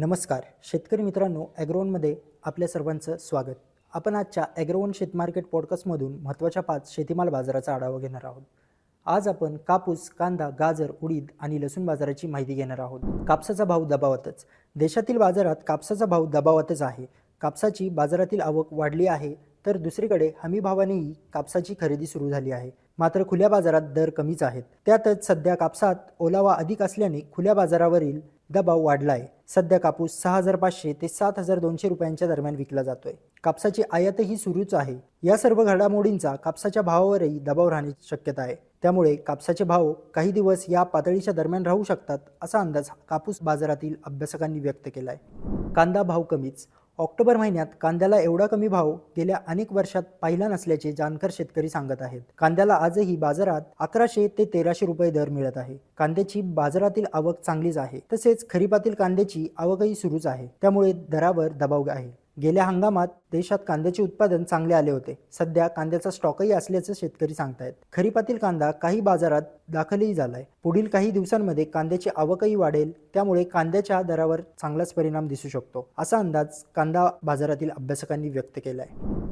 नमस्कार शेतकरी मित्रांनो ॲग्रोवनमध्ये आपल्या सर्वांचं स्वागत. आपण आजच्या ॲग्रोवन शेतमार्केट पॉडकास्टमधून महत्त्वाच्या पाच शेतीमाल बाजाराचा आढावा घेणार आहोत. आज आपण कापूस कांदा गाजर उडीद आणि लसूण बाजाराची माहिती घेणार आहोत. कापसाचा भाव दबावातच. देशातील बाजारात कापसाचा भाव दबावातच आहे. कापसाची बाजारातील आवक वाढली आहे तर दुसरीकडे हमी भावानेही कापसाची खरेदी सुरू झाली आहे. मात्र खुल्या बाजारात दर कमीच आहेत. त्यातच सध्या कापसात ओलावा अधिक असल्याने खुल्या बाजारावरील दबाव वाढला आहे सध्या कापूस सहा हजार पाचशे ते सात हजार दोनशे रुपयांच्या दरम्यान विकला जातोय. कापसाची आयातही सुरूच आहे. या सर्व घडामोडींचा कापसाच्या भावावरही दबाव राहण्याची शक्यता आहे. त्यामुळे कापसाचे भाव काही दिवस या पातळीच्या दरम्यान राहू शकतात असा अंदाज कापूस बाजारातील अभ्यासकांनी व्यक्त केला आहे कांदा भाव कमीच ऑक्टोबर महिन्यात कांद्याला एवढा कमी भाव गेल्या अनेक वर्षात पाहिला नसल्याचे जाणकार शेतकरी सांगत आहेत. कांद्याला आजही बाजारात अकराशे ते तेराशे रुपये दर मिळत आहे. कांद्याची बाजारातील आवक चांगलीच आहे. तसेच खरीपातील कांद्याची आवकही सुरूच आहे. त्यामुळे दरावर दबाव आहे. गेल्या हंगामात देशात कांद्याचे उत्पादन चांगले आले होते. सध्या कांद्याचा स्टॉकही असल्याचं शेतकरी सांगतायत. खरीपातील कांदा काही बाजारात दाखलही झालाय. पुढील काही दिवसांमध्ये कांद्याची आवकही वाढेल. त्यामुळे कांद्याच्या दरावर चांगलाच परिणाम दिसू शकतो. असा अंदाज कांदा बाजारातील अभ्यासकांनी व्यक्त केलाय.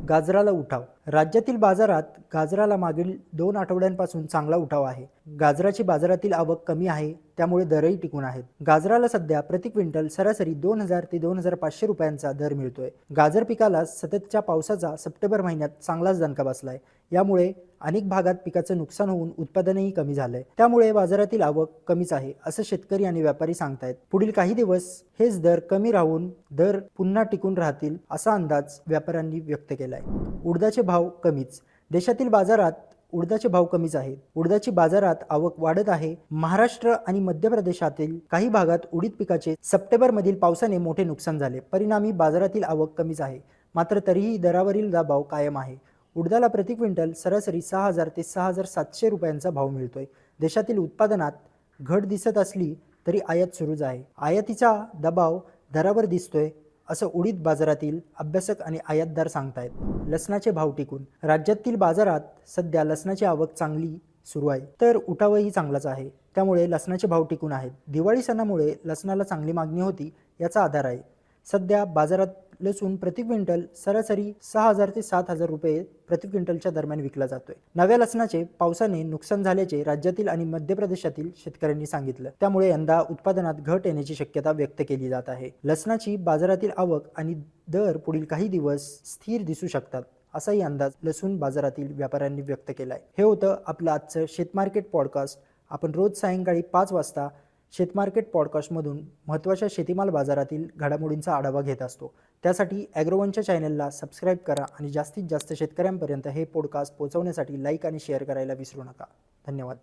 गाजराला उठाव. राज्यातील बाजारात गाजराला मागील दोन आठवड्यांपासून चांगला उठाव आहे. गाजराची बाजारातील आवक कमी आहे त्यामुळे दरही टिकून आहेत. गाजराला सध्या प्रति क्विंटल सरासरी दोन हजार ते दोन हजार पाचशे रुपयांचा दर मिळतोय. गाजर पिकाला सततच्या पावसाचा सप्टेंबर महिन्यात चांगलाच दणका बसलाय. यामुळे अनेक भागात पिकाचं नुकसान होऊन उत्पादनही कमी झालंय. त्यामुळे बाजारातील आवक कमीच आहे असं शेतकरी आणि व्यापारी सांगतायत. पुढील काही दिवस हेच दर कमी राहून दर पुन्हा टिकून राहतील असा अंदाज व्यापाऱ्यांनी व्यक्त केलाय. उडदाचे भाव कमीच. देशातील बाजारात उडदाचे भाव कमीच आहेत. उडदाची बाजारात आवक वाढत आहे. महाराष्ट्र आणि मध्य प्रदेशातील काही भागात उडीद पिकाचे सप्टेंबरमधील पावसाने मोठे नुकसान झाले. परिणामी बाजारातील आवक कमीच आहे. मात्र तरीही दरावरील दबाव कायम आहे. उडदाला प्रति क्विंटल सरासरी सहा हजार ते सहा हजार सातशे रुपयांचा भाव मिळतोय. देशातील उत्पादनात घट दिसत असली तरी आयात सुरूच आहे. आयातीचा दबाव दरावर दिसतोय असं उडीद बाजारातील अभ्यासक आणि आयातदार सांगतायत. लसणाचे भाव टिकून राज्यातील बाजारात सध्या लसणाची आवक चांगली सुरू आहे. तर उठावही चांगलाच आहे. त्यामुळे लसणाचे भाव टिकून आहेत. दिवाळी सणामुळे लसणाला चांगली मागणी होती याचा आधार आहे. सध्या बाजारात लसूण प्रति क्विंटल सरासरी सहा हजार ते सात हजार रुपये प्रति क्विंटलच्या दरम्यान विकला जातोय. नव्या लसणाचे पावसाने नुकसान झाल्याचे राज्यातील आणि मध्य प्रदेशातील शेतकऱ्यांनी सांगितलं. त्यामुळे यंदा उत्पादनात घट येण्याची शक्यता व्यक्त केली जात आहे. लसणाची बाजारातील आवक आणि दर पुढील काही दिवस स्थिर दिसू शकतात असाही अंदाज लसूण बाजारातील व्यापाऱ्यांनी व्यक्त केलाय. हे होतं आपलं आजचं शेतमार्केट पॉडकास्ट. आपण रोज सायंकाळी पाच वाजता शेतमार्केट पॉडकास्टमधून महत्त्वाच्या शेतीमाल बाजारातील घडामोडींचा आढावा घेत असतो. त्यासाठी ॲग्रोवनच्या चॅनलला सबस्क्राईब करा आणि जास्तीत जास्त शेतकऱ्यांपर्यंत हे पॉडकास्ट पोहोचवण्यासाठी लाईक आणि शेअर करायला विसरू नका. धन्यवाद.